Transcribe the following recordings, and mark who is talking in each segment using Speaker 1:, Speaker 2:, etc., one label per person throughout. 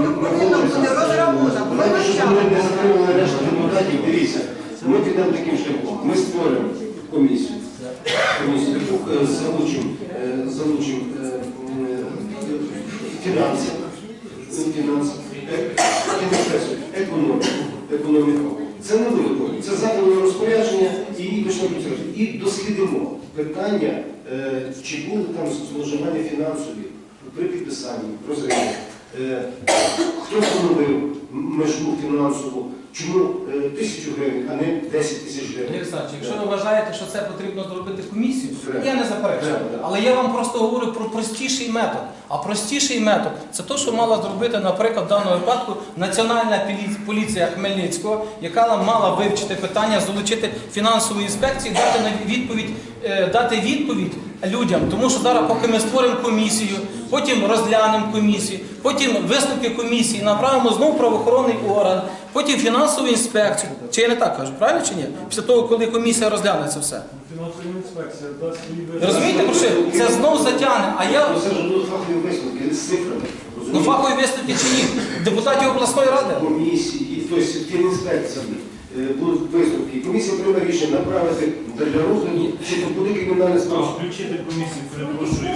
Speaker 1: Бути розрахунок, ми
Speaker 2: депутатів, дивіться, підемо таким шляхом. Ми створимо комісію. Комісію е, залучимо, е, залучимо е, фінанси, фінанси, економіку, економіку. Це не велико. Це законне розпорядження і почнемо. І дослідимо питання, чи були там зловживання фінансові при підписанні розриву. Е, Хто встановив межу фінансову? Чому е, тисячу гривень, а не 10 тисяч гривень?
Speaker 3: Олександрович, якщо ви вважаєте, що це потрібно зробити комісію, я не заперечую. Але я вам просто говорю про простіший метод. А простіший метод це те, що мала зробити, наприклад, в даному випадку Національна поліція Хмельницького, яка нам мала вивчити питання, залучити фінансову інспекцію, дати відповідь, дати відповідь людям. Тому що зараз, поки ми створимо комісію, потім розглянемо комісію, потім висновки комісії направимо знову правоохоронний орган, потім фінансову інспекцію. Чи я не так кажу, правильно чи ні? Після того, коли комісія розгляне це все.
Speaker 4: Фінансова інспекція дасть
Speaker 3: Розумієте, про що? Це знову затягне. А я
Speaker 2: Ну, Це ж будуть фахові висновки з цифрами.
Speaker 3: ну
Speaker 2: розумієте?
Speaker 3: фахові висновки чи ні? Депутатів обласної ради.
Speaker 2: Комісії, тобто фінінспекції е, будуть висновки. Комісія прийме рішення направити для розгляду, чи то буде кримінальне справа.
Speaker 4: включити комісію, перепрошую,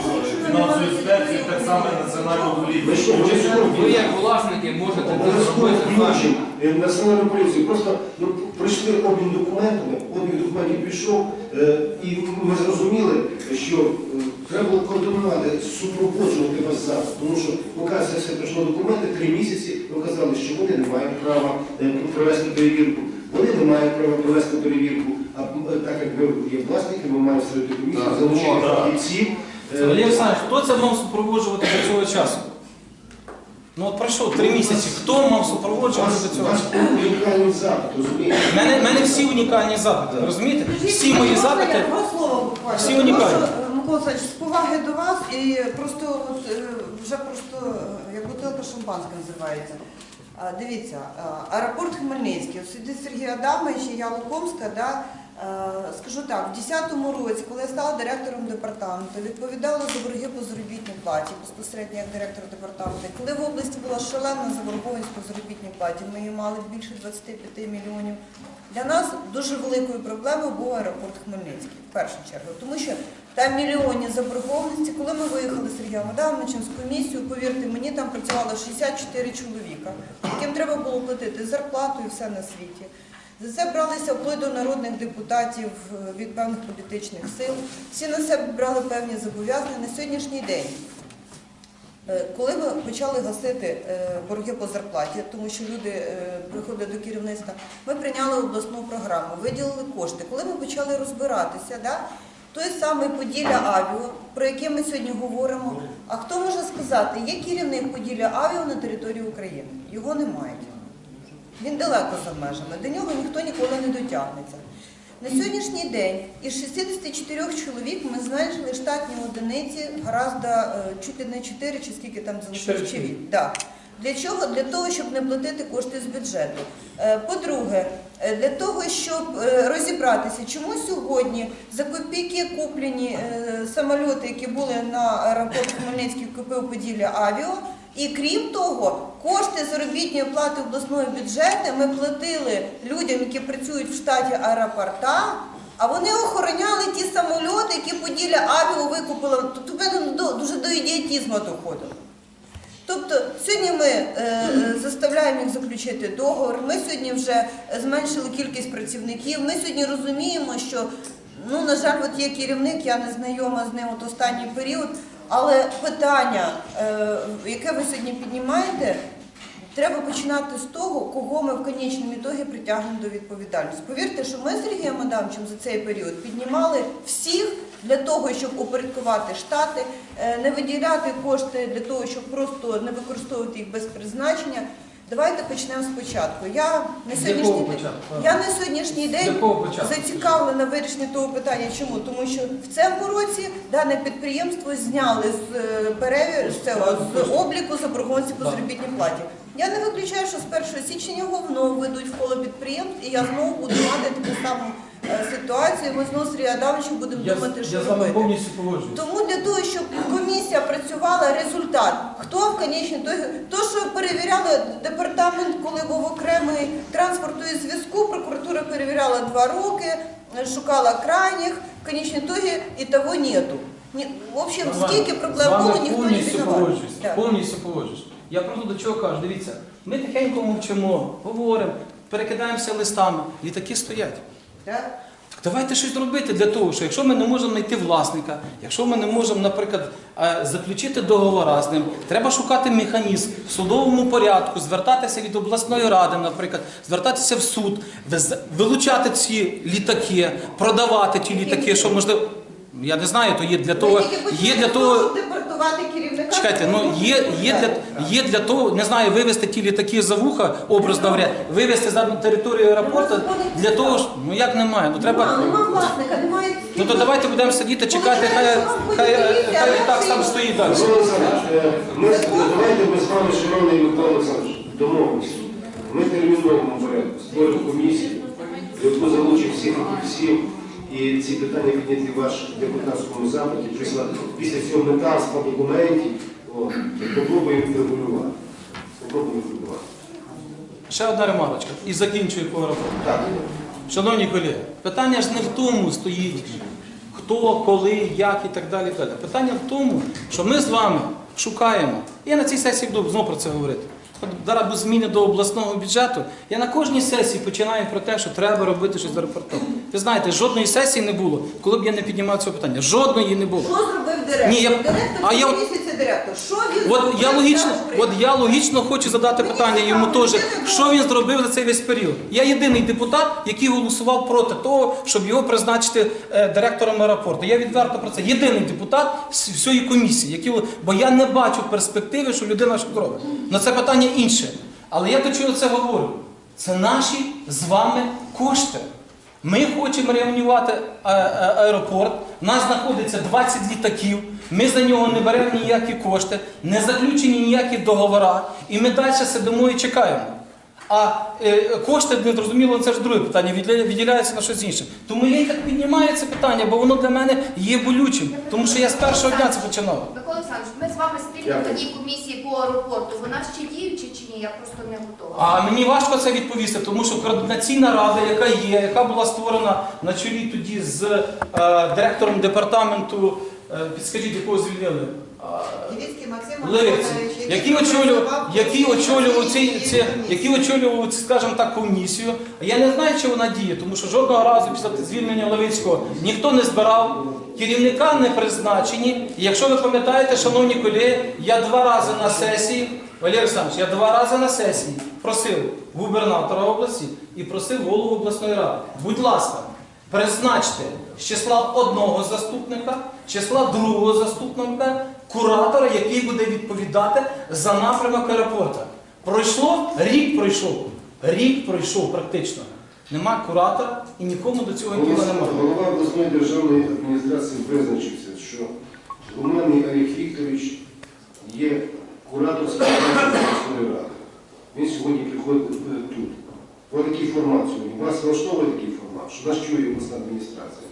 Speaker 4: фінансову інспекцію, так само національну
Speaker 2: що,
Speaker 4: поліцію.
Speaker 2: що?
Speaker 5: Ви як власники можете це
Speaker 2: Обов'язково
Speaker 5: зробити
Speaker 2: включимо е, національну поліцію. Просто ну, пройшли обмін документами, обмін документів пішов, е, і ми зрозуміли, що е, треба було координувати, супроводжувати вас зараз. Тому що це все пройшло документи, три місяці ви казали, що вони не мають права е, провести перевірку. Вони не мають права провести перевірку. А е, так як ми є власники, ми маємо створити комісію,
Speaker 5: Так,
Speaker 2: залучити
Speaker 4: ну,
Speaker 2: фахівців.
Speaker 3: Валерій Олександрович, хто це мав супроводжувати до цього часу? Ну от пройшло три місяці. Хто мав супроводжувати
Speaker 2: вас,
Speaker 3: до
Speaker 2: у
Speaker 3: цього
Speaker 2: вас
Speaker 3: часу?
Speaker 2: унікальний запит, розумієте?
Speaker 3: У мене, мене всі унікальні запити, розумієте? Всі мої запити. всі унікальні.
Speaker 1: Е, Олександрович, з поваги до вас і просто от, е, вже просто е, як бутилка шампанська називається. Дивіться, аеропорт Хмельницький, сюди Сергій Адамович і я Лукомська, да, е, скажу так, в 2010 році, коли я стала директором департаменту, відповідала за борги по заробітній платі, безпосередньо як директор департаменту. Коли в області була шалена заборгованість по заробітній платі, ми її мали більше 25 мільйонів. Для нас дуже великою проблемою був аеропорт Хмельницький, в першу чергу, тому що там мільйонні заборгованості. Коли ми виїхали з Сергієм Адамовичем з комісією, повірте мені, там працювало 64 чоловіка, яким треба було платити зарплату і все на світі. За це бралися вплоть до народних депутатів е, від певних політичних сил. Всі на себе брали певні зобов'язання на сьогоднішній день. Е, Коли ми почали гасити е, борги по зарплаті, тому що люди приходять до керівництва, ми прийняли обласну програму, виділили кошти. Коли ми почали розбиратися, да, той самий Поділля Авіо, про яке ми сьогодні говоримо, а хто може сказати, є керівник Поділля Авіо на території України? Його немає. Він далеко за межами, до нього ніхто ніколи не дотягнеться. На сьогоднішній день із 64 чоловік ми зменшили штатні одиниці гораздо е, чуть ли не 4 чи скільки там залишилось чи Да. Для чого? Для того, щоб не платити кошти з бюджету. Е, По-друге, е, для того, щоб розібратися, чому сьогодні за копійки куплені самольоти, які були на аеропорт Хмельницький, купив Поділля Авіо. І крім того, кошти заробітної плати обласного бюджету ми платили людям, які працюють в штаті аеропорта, а вони охороняли ті самольоти, які Поділля Авіо викупила. Тобто ми дуже до ідіотізму доходило. Тобто сьогодні ми е, заставляємо їх заключити договор. Ми сьогодні вже зменшили кількість працівників. Ми сьогодні розуміємо, що ну на жаль, от є керівник, я не знайома з ним от останній період. Але питання, е, яке ви сьогодні піднімаєте, треба починати з того, кого ми в конечному ітогі притягнемо до відповідальності. Повірте, що ми з Сергієм Адамовичем за цей період піднімали всіх для того, щоб упорядкувати штати, е, не виділяти кошти для того, щоб просто не використовувати їх без призначення. Давайте почнемо спочатку. Я на
Speaker 3: З
Speaker 1: сьогоднішній день, я на сьогоднішній день зацікавлена вирішення того питання. Чому? Тому що в цьому році дане підприємство зняли з е, перевір з цього з обліку заборгованості по заробітній платі. Я не виключаю, що з 1 січня його знову ведуть в коло підприємств, і я знову буду мати таку саму е, ситуацію. Ми з Нострі Адамовичем будемо думати, що
Speaker 3: я
Speaker 1: робити. Тому для того, щоб комісія працювала, результат. Хто в конечній ітогі? То, що перевіряли департамент, коли був окремий транспорту і зв'язку, прокуратура перевіряла два роки, шукала крайніх, в конечній ітогі і того нету. Ні, в общем, скільки
Speaker 3: З
Speaker 1: проблем
Speaker 3: вами
Speaker 1: було, ніхто не
Speaker 3: повністю
Speaker 1: виноват.
Speaker 3: погоджуюсь.
Speaker 1: Так.
Speaker 3: Повністю погоджуюсь. Я просто до чого кажу, дивіться, ми тихенько мовчимо, говоримо, перекидаємося листами, літаки стоять.
Speaker 1: Так?
Speaker 3: Так давайте щось робити для того, що якщо ми не можемо знайти власника, якщо ми не можемо, наприклад, заключити договора з ним, треба шукати механізм в судовому порядку, звертатися від обласної ради, наприклад, звертатися в суд, вилучати ці літаки, продавати ті літаки, що можливо. Я не знаю, то є для того, є для того.
Speaker 1: Щоб керівника.
Speaker 3: Чекайте, ну є, є, для, є для того, не знаю, вивезти ті літаки за вуха, образно говоря, вивезти за територію аеропорту, для того ж, ну як немає, ну треба.
Speaker 1: нема власника, немає.
Speaker 3: Ну то давайте будемо сидіти, чекати, хай, хай, хай літак сам стоїть далі.
Speaker 2: Микола Олександрович, е, ми, давайте ми з вами, шановний Микола Олександрович, домовимося. Ми терміновому порядку створимо комісію, в яку залучимо всіх фахівців, і ці питання підняті в ваш депутатському запиті, прислати. Після цього метарства документів, о, попробуємо регулювати. Попробуємо регулювати.
Speaker 3: Ще одна ремарочка і закінчую по аеропорту.
Speaker 2: Так.
Speaker 3: Шановні колеги, питання ж не в тому стоїть, хто, коли, як і так далі. далі. Питання в тому, що ми з вами шукаємо. Я на цій сесії буду знову про це говорити. Зараз зміни до обласного бюджету. Я на кожній сесії починаю про те, що треба робити щось з аеропортом. Ви знаєте, жодної сесії не було, коли б я не піднімав це питання. Жодної не було.
Speaker 1: Що зробив директор?
Speaker 3: Ні, я-
Speaker 1: Директор
Speaker 3: а я-
Speaker 1: це директор. Що він
Speaker 3: От
Speaker 1: зробив?
Speaker 3: я логічно, от я логічно хочу задати питання йому теж, що він зробив за цей весь період. Я єдиний депутат, який голосував проти того, щоб його призначити е, директором аеропорту. Я відверто про це. Єдиний депутат з всієї комісії, який, бо я не бачу перспективи, що людина що робить. На це питання інше. Але я до чого це говорю? Це наші з вами кошти. Ми хочемо реанімувати а- а- аеропорт. У нас знаходиться 20 літаків. Ми за нього не беремо ніякі кошти, не заключені ніякі договори, і ми далі сидимо і чекаємо. А е, кошти, не зрозуміло, це ж друге питання, відділя- відділяються на щось інше. Тому я і так піднімаю це питання, бо воно для мене є болючим, тому що я з першого дня це починав.
Speaker 5: Микола Олександрович, ми з вами спільно в такій комісії по аеропорту. Вона ще діюча чи ні? Я просто не готова.
Speaker 3: А мені важко це відповісти, тому що координаційна рада, яка є, яка була створена на чолі тоді з е, директором департаменту, е, підскажіть, якого звільнили? А,
Speaker 1: Максим
Speaker 3: Левиці,
Speaker 1: Анатолійович,
Speaker 3: який очолював, який очолював ці, ці, який очолював, скажімо так, комісію. Я не знаю, чи вона діє, тому що жодного разу після звільнення Левицького ніхто не збирав, керівника не призначені. І якщо ви пам'ятаєте, шановні колеги, я два рази на сесії, Валерій Олександрович, я два рази на сесії просив губернатора області і просив голову обласної ради. Будь ласка, призначте з числа одного заступника, числа другого заступника, куратора, який буде відповідати за напрямок аеропорта. Пройшло, рік пройшов. Рік пройшов практично. Нема куратора і нікому до цього діла немає.
Speaker 2: Голова обласної державної адміністрації визначився, що Гуманний Олег Вікторович є куратор співпраці обласної ради. Він сьогодні приходить е, тут. Ось такий формат сьогодні. Вас влаштовує такий формат, що нас чує обласна адміністрація.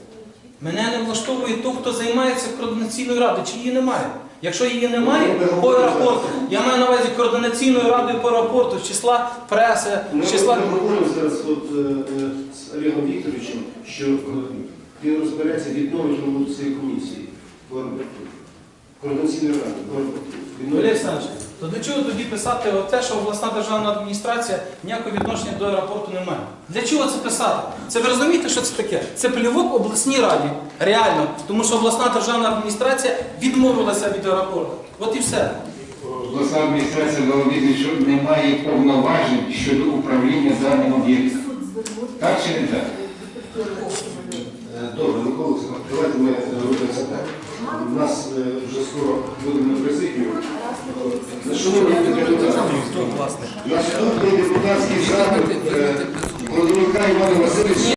Speaker 3: Мене не влаштовує той, хто займається координаційною радою, чи її немає. Якщо її немає по аеропорту, я маю на увазі координаційною радою по аеропорту, з числа преси, з числа.
Speaker 2: ми говоримо зараз от, е, е, з Олегом Вікторовичем, що е, він розбереться відновить роботу цієї комісії по аеропорту. Координаційної ради.
Speaker 3: Валерій Олександрович, то до чого тоді писати те, що обласна державна адміністрація ніякого відношення до аеропорту не має? Для чого це писати? Це ви розумієте, що це таке? Це плівок обласній раді. Реально. Тому що обласна державна адміністрація відмовилася від аеропорту. От і все.
Speaker 6: Обласна адміністрація що немає повноважень щодо управління даним об'єктом. Так чи не так?
Speaker 2: Е, Добре, Микола Олександрович, давайте ми робимося так. У нас е, вже скоро будемо на президію. Е, Шановні депутати, наступний депутатський запит Володимир Іван Івана Васильовича.